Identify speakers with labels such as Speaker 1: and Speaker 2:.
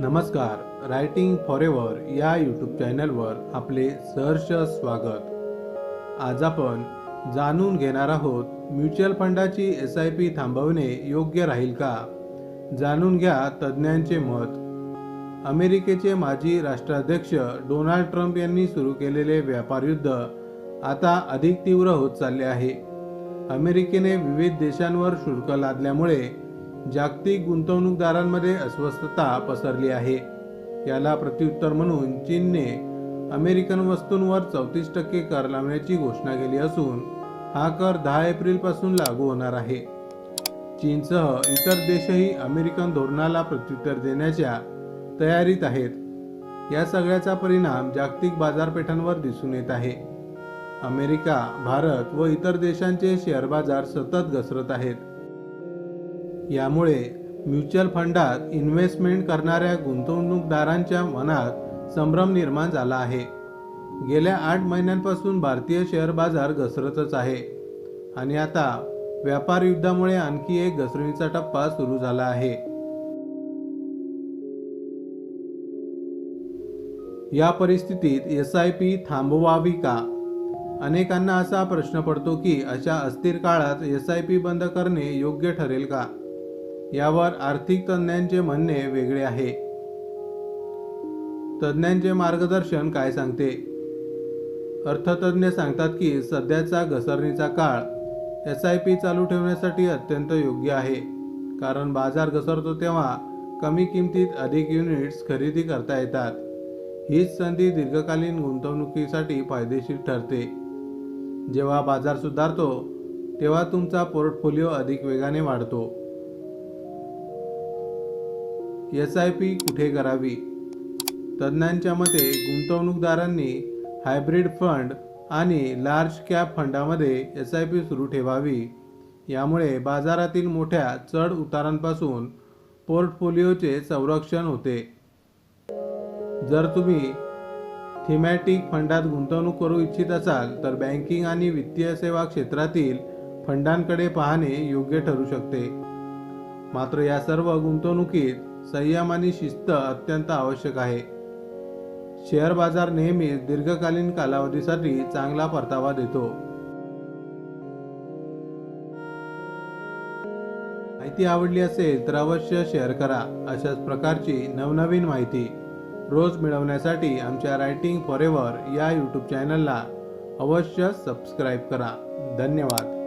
Speaker 1: नमस्कार writing forever या YouTube चॅनलवर आपले सहर्ष स्वागत. आज आपण जाणून घेणार आहोत म्युच्युअल फंडाची एस आय पी थांबवणे योग्य राहील का? जाणून घ्या तज्ज्ञांचे मत. अमेरिकेचे माजी राष्ट्राध्यक्ष डोनाल्ड ट्रम्प यांनी सुरू केलेले व्यापार युद्ध आता अधिक तीव्र होत चालले आहे. अमेरिकेने विविध देशांवर शुल्क लादल्यामुळे जागतिक गुंतवणूकदारांमध्ये अस्वस्थता पसरली आहे. याला प्रत्युत्तर म्हणून चीनने अमेरिकन वस्तूंवर चौतीस टक्के कर लावण्याची घोषणा केली असून हा कर दहा एप्रिलपासून लागू होणार आहे. चीनसह इतर देशही अमेरिकन धोरणाला प्रत्युत्तर देण्याच्या तयारीत आहेत. या सगळ्याचा परिणाम जागतिक बाजारपेठांवर दिसून येत आहे. अमेरिका भारत व इतर देशांचे शेअर बाजार सतत घसरत आहेत. यामुळे म्युच्युअल फंडात इन्व्हेस्टमेंट करणाऱ्या गुंतवणूकदारांच्या मनात संभ्रम निर्माण झाला आहे. गेल्या आठ महिन्यांपासून भारतीय शेअर बाजार घसरतच आहे आणि आता व्यापार युद्धामुळे आणखी एक घसरणीचा टप्पा सुरू झाला आहे. या परिस्थितीत एस आय पी थांबवावी का? अनेकांना असा प्रश्न पडतो की अशा अस्थिर काळात एस आय पी बंद करणे योग्य ठरेल का? यावर आर्थिक तज्ज्ञांचे म्हणणे वेगळे आहे. तज्ज्ञांचे मार्गदर्शन काय सांगते? अर्थतज्ज्ञ सांगतात की सध्याचा घसरणीचा काळ एस आय पी चालू ठेवण्यासाठी अत्यंत योग्य आहे. कारण बाजार घसरतो तेव्हा कमी किमतीत अधिक युनिट्स खरेदी करता येतात. हीच संधी दीर्घकालीन गुंतवणुकीसाठी फायदेशीर ठरते. जेव्हा बाजार सुधारतो तेव्हा तुमचा पोर्टफोलिओ अधिक वेगाने वाढतो. एस आय पी कुठे करावी? तज्ज्ञांच्या मते गुंतवणूकदारांनी हायब्रिड फंड आणि लार्ज कॅप फंडामध्ये एस आय पी सुरू ठेवावी. यामुळे बाजारातील मोठ्या चढ उतारांपासून पोर्टफोलिओचे संरक्षण होते. जर तुम्ही थीमॅटिक फंडात गुंतवणूक करू इच्छित असाल तर बँकिंग आणि वित्तीय सेवा क्षेत्रातील फंडांकडे पाहणे योग्य ठरू शकते. मात्र या सर्व गुंतवणुकीत संयम आणि शिस्त अत्यंत आवश्यक आहे. शेअर बाजार नेहमीच दीर्घकालीन कालावधीसाठी चांगला परतावा देतो. माहिती आवडली असेल तर अवश्य शेअर करा. अशाच प्रकारची नवनवीन माहिती रोज मिळवण्यासाठी आमच्या रायटिंग फॉर एव्हर या यूट्यूब चॅनलला अवश्य सबस्क्राईब करा. धन्यवाद.